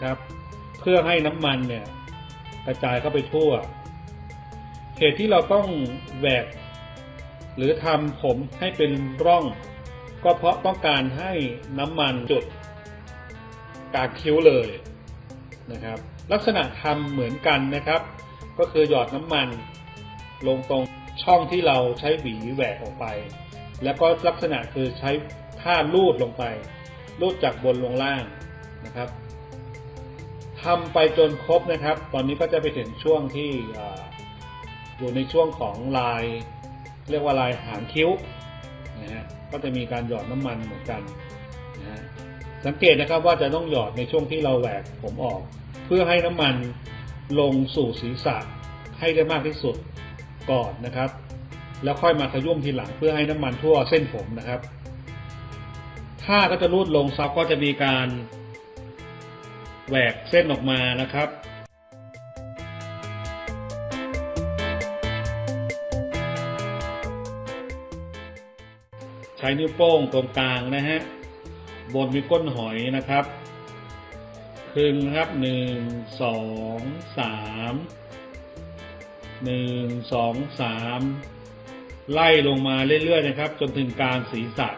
นะครับ เพื่อให้น้ำมันเนี่ยกระจายเข้าไปทั่ว เหตุที่เราต้องแหวก หรือทำผมให้เป็นร่อง ก็เพราะต้องการให้น้ำมันจุดกากคิ้วเลยนะครับ ลักษณะทำเหมือนกันนะครับ ก็คือหยอดน้ำมัน ลงตรงช่องที่เราใช้หวีแหวกออกไป แล้วก็ลักษณะคือใช้ผ้าลูดลงไป ลูดจากบนลงล่างนะครับ ทำไปจนครบนะครับ ตอนนี้ก็จะไปถึงช่วงที่ออยู่ในช่วงของลาย เรียกว่าลายหางคิ้วนะฮะก็จะมีการหยอดน้ำมันเหมือนกันนะฮะสังเกตนะครับว่าจะต้องหยอดในช่วงที่เราแหวกผมออก เพื่อให้น้ำมันลงสู่ศีรษะให้ได้มากที่สุดก่อนนะครับ แล้วค่อยมาขยุ่มทีหลังเพื่อให้น้ำมันทั่วเส้นผมนะครับผ้าก็จะรูดลงซับก็จะมีการ แหวกเส้นออกมานะครับใช้นิ้วโป้งตรงกลางนะฮะ บนมีก้นหอยนะครับ ครึ่งนะครับหนึ่งสองสามหนึ่งสองสามไล่ลงมาเรื่อยๆนะครับ จนถึงกลางศีรษะ